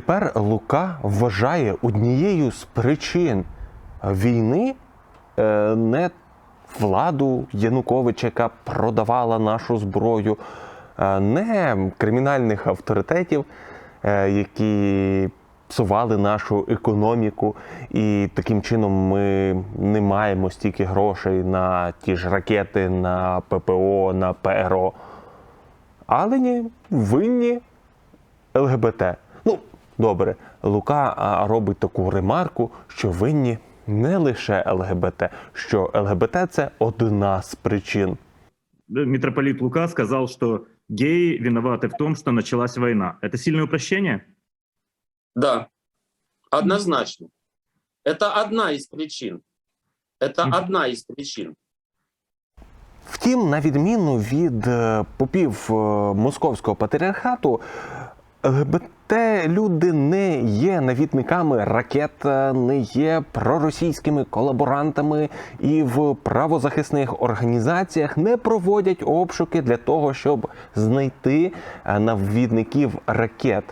Тепер Лука вважає однією з причин війни е, не владу Януковича, яка продавала нашу зброю, е, не кримінальних авторитетів, е, які псували нашу економіку, і таким чином ми не маємо стільки грошей на ті ж ракети, на ППО, на ПРО. Але ні, винні ЛГБТ. Ну, добре, Лука а, робить таку ремарку, що винні не лише ЛГБТ, що ЛГБТ це одна з причин. митрополит Лука сказал, что геи виноваты в том, что началась война. Это сильное упрощение? Да, однозначно. Это одна из причин. Это Мгм. одна из причин. Втім, на відміну від е, попів е, московського патріархату, ЛГБТ люди не є навідниками ракет, е, не є проросійськими колаборантами і в правозахисних організаціях не проводять обшуки для того, щоб знайти е, навідників ракет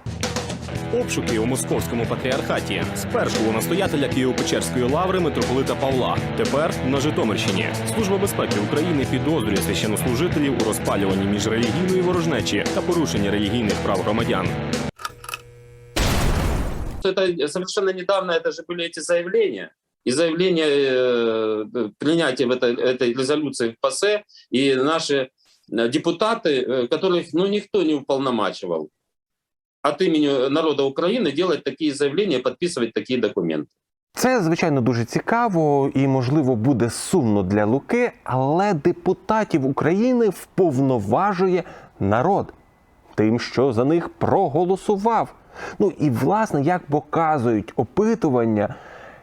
Обшуки у московському патріархаті. Спершу у настоятеля Києво-Печерської лаври митрополита Павла. Тепер на Житомирщині. Служба безпеки України підозрює священнослужителів у розпалюванні міжрелігійної ворожнечі та порушенні релігійних прав громадян. Это совершенно недавно это же были эти заявления. И заявление э, принятия в этой, этой резолюции в ПАСЕ, и наши э, депутаты, э, которых ну, никто не уполномачивал от имени народа Украины делать такие заявления, подписывать такие документы. Це звичайно дуже цікаво і, можливо, буде сумно для Луки, але депутатів України вповноважує народ тим, що за них проголосував. Ну і власне, як показують опитування,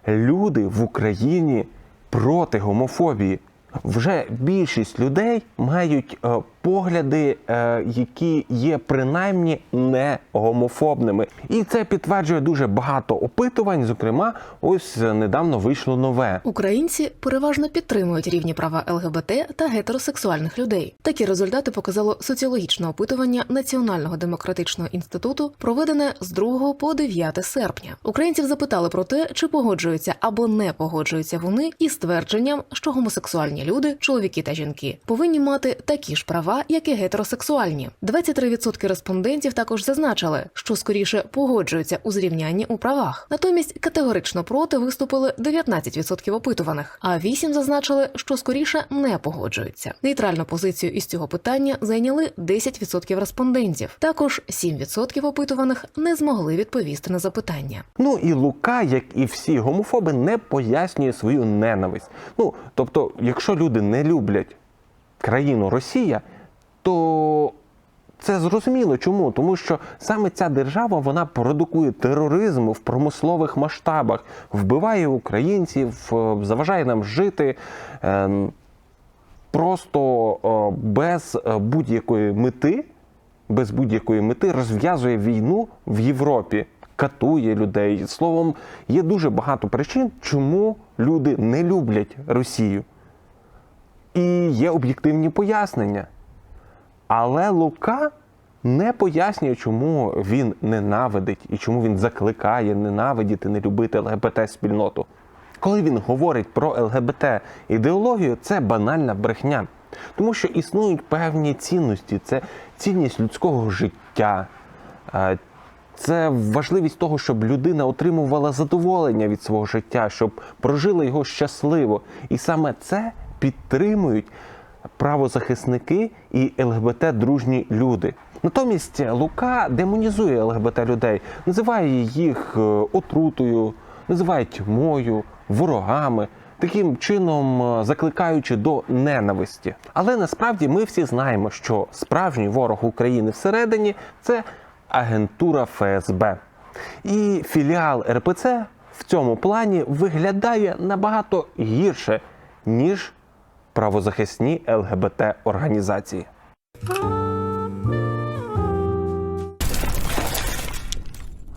люди в Україні проти гомофобії. Вже більшість людей мають е, погляди, е, які є принаймні не гомофобними, і це підтверджує дуже багато опитувань. Зокрема, ось недавно вийшло нове. Українці переважно підтримують рівні права ЛГБТ та гетеросексуальних людей. Такі результати показало соціологічне опитування Національного демократичного інституту, проведене з 2 по 9 серпня. Українців запитали про те, чи погоджуються або не погоджуються вони із твердженням, що гомосексуальні люди, чоловіки та жінки, повинні мати такі ж права, як і гетеросексуальні. 23% респондентів також зазначили, що скоріше погоджуються у зрівнянні у правах. Натомість категорично проти виступили 19% опитуваних, а 8 зазначили, що скоріше не погоджуються. Нейтральну позицію із цього питання зайняли 10% респондентів. Також 7% опитуваних не змогли відповісти на запитання. Ну і Лука, як і всі гомофоби, не пояснює свою ненависть. Ну тобто, якщо люди не люблять країну Росія, то це зрозуміло чому? Тому що саме ця держава вона продукує тероризм в промислових масштабах, вбиває українців, е, заважає нам жити. е, Просто е, без е, будь-якої мети, без будь-якої мети розв'язує війну в Європі, катує людей. Словом, є дуже багато причин, чому люди не люблять Росію. І є об'єктивні пояснення. Але Лука не пояснює, чому він ненавидить і чому він закликає ненавидіти, не любити ЛГБТ-спільноту. Коли він говорить про ЛГБТ ідеологію, це банальна брехня. Тому що існують певні цінності: це цінність людського життя, е, це важливість того, щоб людина отримувала задоволення від свого життя, щоб прожила його щасливо. І саме це підтримують правозахисники і ЛГБТ-дружні люди. Натомість Лука демонізує ЛГБТ людей, називає їх е, отрутою, називає тьмою, ворогами, таким чином е, закликаючи до ненависті. Але насправді ми всі знаємо, що справжній ворог України всередині це агентура ФСБ. І філіал РПЦ в цьому плані виглядає набагато гірше, ніж правозахисні ЛГБТ організації.